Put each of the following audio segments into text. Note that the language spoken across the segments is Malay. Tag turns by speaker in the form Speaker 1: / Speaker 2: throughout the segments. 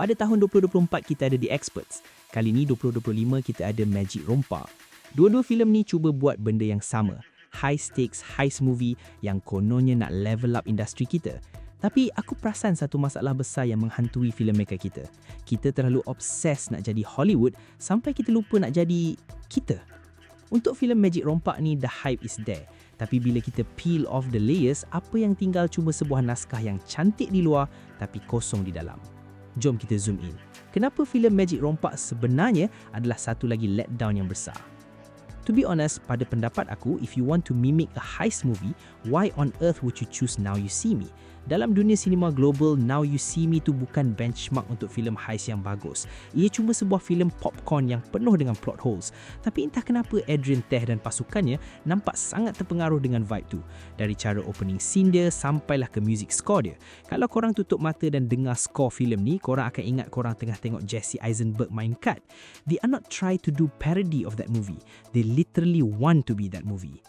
Speaker 1: Pada tahun 2024 kita ada The Experts. Kali ni 2025 kita ada Magic Rompa. Dua-dua filem ni cuba buat benda yang sama. High stakes, heist movie yang kononnya nak level up industri kita. Tapi aku perasan satu masalah besar yang menghantui filmmaker kita. Kita terlalu obses nak jadi Hollywood sampai kita lupa nak jadi kita. Untuk filem Magic Rompak ni, the hype is there. Tapi bila kita peel off the layers, apa yang tinggal cuma sebuah naskah yang cantik di luar tapi kosong di dalam. Jom kita zoom in. Kenapa filem Magic Rompak sebenarnya adalah satu lagi letdown yang besar? To be honest, pada pendapat aku, if you want to mimic a heist movie, why on earth would you choose Now You See Me? Dalam dunia sinema global, Now You See Me tu bukan benchmark untuk filem heist yang bagus. Ia cuma sebuah filem popcorn yang penuh dengan plot holes. Tapi entah kenapa Adrian Teh dan pasukannya nampak sangat terpengaruh dengan vibe tu. Dari cara opening scene dia sampailah ke music score dia. Kalau korang tutup mata dan dengar score filem ni, korang akan ingat korang tengah tengok Jesse Eisenberg main cut. They are not try to do parody of that movie. They literally want to be that movie.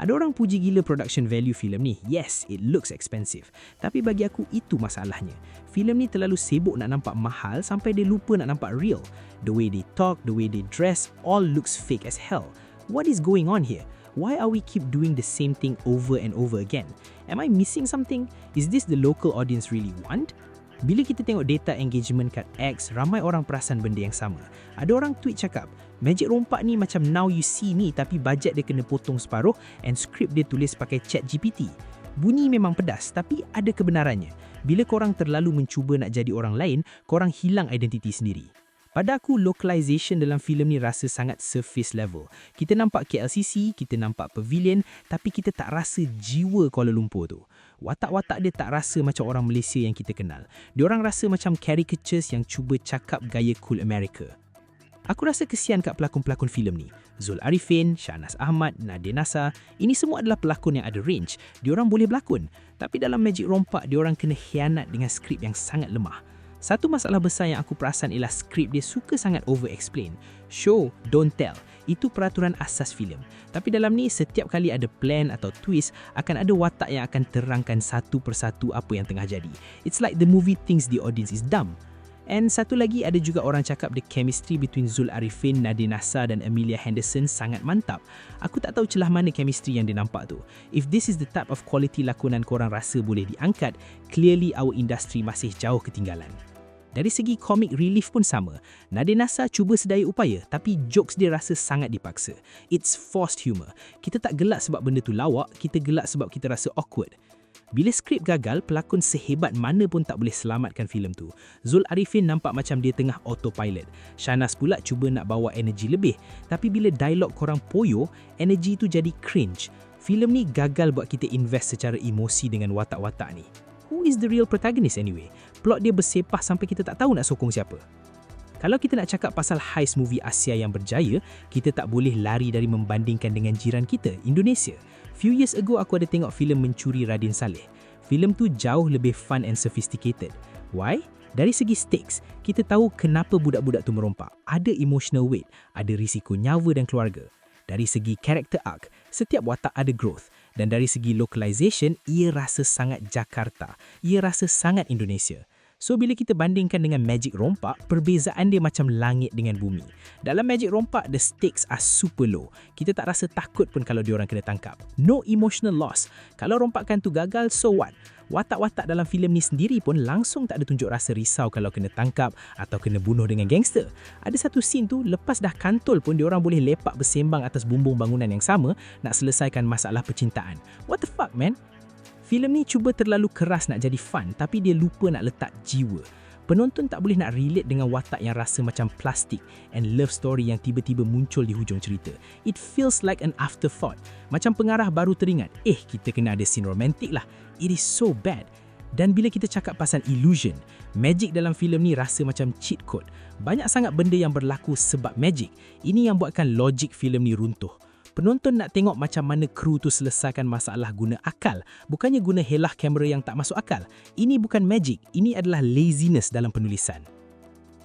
Speaker 1: Ada orang puji gila production value filem ni. Yes, it looks expensive. Tapi bagi aku itu masalahnya. Filem ni terlalu sibuk nak nampak mahal sampai dia lupa nak nampak real. The way they talk, the way they dress, all looks fake as hell. What is going on here? Why are we keep doing the same thing over and over again? Am I missing something? Is this the local audience really want? Bila kita tengok data engagement kat X, ramai orang perasan benda yang sama. Ada orang tweet cakap, Magic Rompak ni macam Now You See Me tapi bajet dia kena potong separuh and script dia tulis pakai chat GPT. Bunyi memang pedas tapi ada kebenarannya. Bila korang terlalu mencuba nak jadi orang lain, korang hilang identiti sendiri. Pada aku, localization dalam filem ni rasa sangat surface level. Kita nampak KLCC, kita nampak pavilion, tapi kita tak rasa jiwa Kuala Lumpur tu. Watak-watak dia tak rasa macam orang Malaysia yang kita kenal. Dia orang rasa macam caricatures yang cuba cakap gaya cool America. Aku rasa kesian kat pelakon-pelakon filem ni. Zul Arifin, Shahnas Ahmad, Nadia Nasa, ini semua adalah pelakon yang ada range. Diorang boleh berlakon. Tapi dalam Magic Rompak, diorang kena hianat dengan skrip yang sangat lemah. Satu masalah besar yang aku perasan ialah skrip dia suka sangat over-explain. Show, don't tell. Itu peraturan asas filem. Tapi dalam ni, setiap kali ada plan atau twist, akan ada watak yang akan terangkan satu persatu apa yang tengah jadi. It's like the movie thinks the audience is dumb. And satu lagi ada juga orang cakap the chemistry between Zul Arifin, Nadine Nasa dan Amelia Henderson sangat mantap. Aku tak tahu celah mana chemistry yang dia nampak tu. If this is the type of quality lakonan korang rasa boleh diangkat, clearly our industry masih jauh ketinggalan. Dari segi comic relief pun sama. Nadine Nasa cuba sedaya upaya tapi jokes dia rasa sangat dipaksa. It's forced humor. Kita tak gelak sebab benda tu lawak, kita gelak sebab kita rasa awkward. Bila skrip gagal, pelakon sehebat mana pun tak boleh selamatkan filem tu. Zul Arifin nampak macam dia tengah autopilot. Shanas pula cuba nak bawa energi lebih. Tapi bila dialog korang poyo, energi tu jadi cringe. Filem ni gagal buat kita invest secara emosi dengan watak-watak ni. Who is the real protagonist anyway? Plot dia bersepah sampai kita tak tahu nak sokong siapa. Kalau kita nak cakap pasal heist movie Asia yang berjaya, kita tak boleh lari dari membandingkan dengan jiran kita, Indonesia. Few years ago aku ada tengok filem Mencuri Radin Saleh. Filem tu jauh lebih fun and sophisticated. Why? Dari segi stakes, kita tahu kenapa budak-budak tu merompak. Ada emotional weight, ada risiko nyawa dan keluarga. Dari segi character arc, setiap watak ada growth. Dan dari segi localization, ia rasa sangat Jakarta. Ia rasa sangat Indonesia. So bila kita bandingkan dengan Magic Rompak, perbezaan dia macam langit dengan bumi. Dalam Magic Rompak, the stakes are super low. Kita tak rasa takut pun kalau diorang kena tangkap. No emotional loss. Kalau rompakan tu gagal, so what? Watak-watak dalam filem ni sendiri pun langsung tak ada tunjuk rasa risau kalau kena tangkap atau kena bunuh dengan gangster. Ada satu scene tu, lepas dah kantol pun diorang boleh lepak bersembang atas bumbung bangunan yang sama nak selesaikan masalah percintaan. What the fuck, man? Filem ni cuba terlalu keras nak jadi fun tapi dia lupa nak letak jiwa. Penonton tak boleh nak relate dengan watak yang rasa macam plastik and love story yang tiba-tiba muncul di hujung cerita. It feels like an afterthought. Macam pengarah baru teringat, eh kita kena ada scene romantik lah. It is so bad. Dan bila kita cakap pasal illusion, magic dalam filem ni rasa macam cheat code. Banyak sangat benda yang berlaku sebab magic. Ini yang buatkan logik filem ni runtuh. Penonton nak tengok macam mana kru tu selesaikan masalah guna akal, bukannya guna helah kamera yang tak masuk akal. Ini bukan magic, ini adalah laziness dalam penulisan.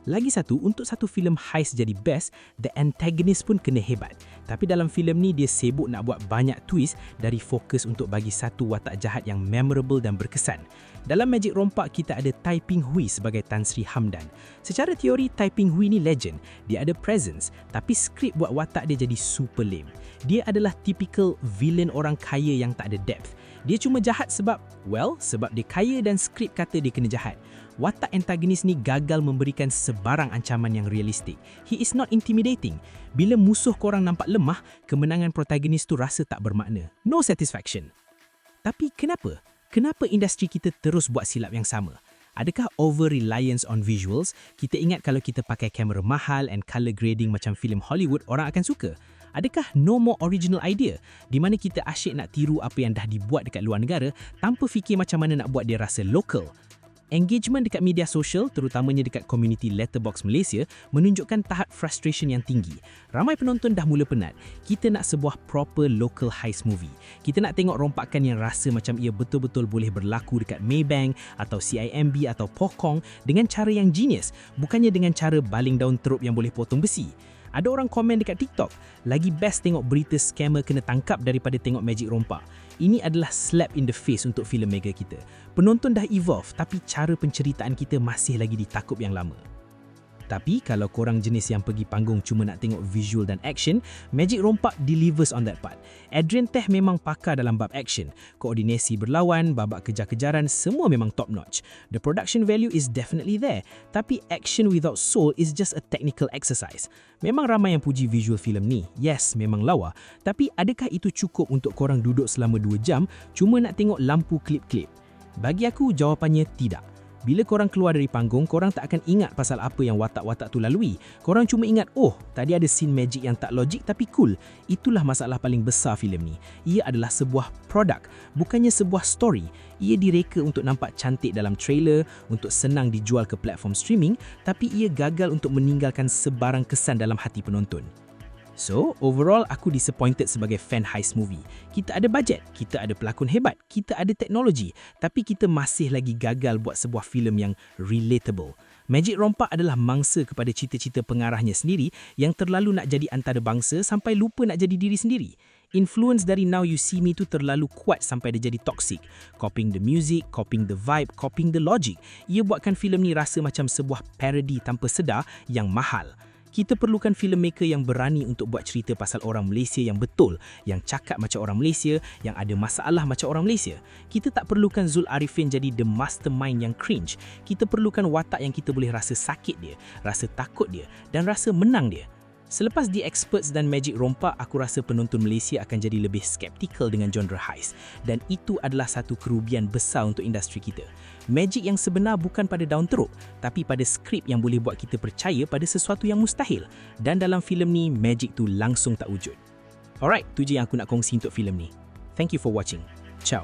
Speaker 1: Lagi satu, untuk satu filem heist jadi best, the antagonist pun kena hebat. Tapi dalam filem ni dia sibuk nak buat banyak twist dari fokus untuk bagi satu watak jahat yang memorable dan berkesan. Dalam Magic Rompak, kita ada Tai Ping Hui sebagai Tan Sri Hamdan. Secara teori, Tai Ping Hui ni legend. Dia ada presence, tapi skrip buat watak dia jadi super lame. Dia adalah typical villain orang kaya yang tak ada depth. Dia cuma jahat sebab, well, sebab dia kaya dan skrip kata dia kena jahat. Watak antagonis ni gagal memberikan sebarang ancaman yang realistik. He is not intimidating. Bila musuh korang nampak lemah, kemenangan protagonis tu rasa tak bermakna. No satisfaction. Tapi kenapa? Kenapa industri kita terus buat silap yang sama? Adakah over reliance on visuals? Kita ingat kalau kita pakai kamera mahal and color grading macam filem Hollywood, orang akan suka. Adakah no more original idea di mana kita asyik nak tiru apa yang dah dibuat dekat luar negara tanpa fikir macam mana nak buat dia rasa local? Engagement dekat media sosial, terutamanya dekat community letterbox Malaysia, menunjukkan tahap frustration yang tinggi. Ramai penonton dah mula penat. Kita nak sebuah proper local heist movie. Kita nak tengok rompakan yang rasa macam ia betul-betul boleh berlaku dekat Maybank atau CIMB atau Pokong dengan cara yang genius, bukannya dengan cara baling daun teruk yang boleh potong besi. Ada orang komen dekat TikTok, lagi best tengok berita scammer kena tangkap daripada tengok Magic Rompak. Ini adalah slap in the face untuk filem mega kita. Penonton dah evolve tapi cara penceritaan kita masih lagi ditakup yang lama. Tapi kalau korang jenis yang pergi panggung cuma nak tengok visual dan action, Magic Rompak delivers on that part. Adrian Teh memang pakar dalam bab action. Koordinasi berlawan, babak kejar-kejaran, semua memang top notch. The production value is definitely there. Tapi action without soul is just a technical exercise. Memang ramai yang puji visual filem ni. Yes, memang lawa. Tapi adakah itu cukup untuk korang duduk selama 2 jam cuma nak tengok lampu klip-klip? Bagi aku, jawapannya tidak. Bila korang keluar dari panggung, korang tak akan ingat pasal apa yang watak-watak tu lalui. Korang cuma ingat, oh, tadi ada scene magic yang tak logik tapi cool. Itulah masalah paling besar filem ni. Ia adalah sebuah produk, bukannya sebuah story. Ia direka untuk nampak cantik dalam trailer, untuk senang dijual ke platform streaming, tapi ia gagal untuk meninggalkan sebarang kesan dalam hati penonton. So, overall aku disappointed sebagai fan heist movie. Kita ada bajet, kita ada pelakon hebat, kita ada teknologi, tapi kita masih lagi gagal buat sebuah filem yang relatable. Magic Rompak adalah mangsa kepada cita-cita pengarahnya sendiri yang terlalu nak jadi antarabangsa sampai lupa nak jadi diri sendiri. Influence dari Now You See Me tu terlalu kuat sampai dia jadi toxic. Copying the music, copying the vibe, copying the logic. Ia buatkan filem ni rasa macam sebuah parody tanpa sedar yang mahal kita perlukan filmmaker yang berani untuk buat cerita pasal orang Malaysia yang betul, yang cakap macam orang Malaysia, yang ada masalah macam orang Malaysia. Kita tak perlukan Zul Arifin jadi the mastermind yang cringe. Kita perlukan watak yang kita boleh rasa sakit dia, rasa takut dia dan rasa menang dia. Selepas The Experts dan Magic Rompak, aku rasa penonton Malaysia akan jadi lebih skeptical dengan genre heist. Dan itu adalah satu kerugian besar untuk industri kita. Magic yang sebenar bukan pada daun teruk, tapi pada skrip yang boleh buat kita percaya pada sesuatu yang mustahil. Dan dalam filem ni, magic tu langsung tak wujud. Alright, tu je yang aku nak kongsi untuk filem ni. Thank you for watching. Ciao.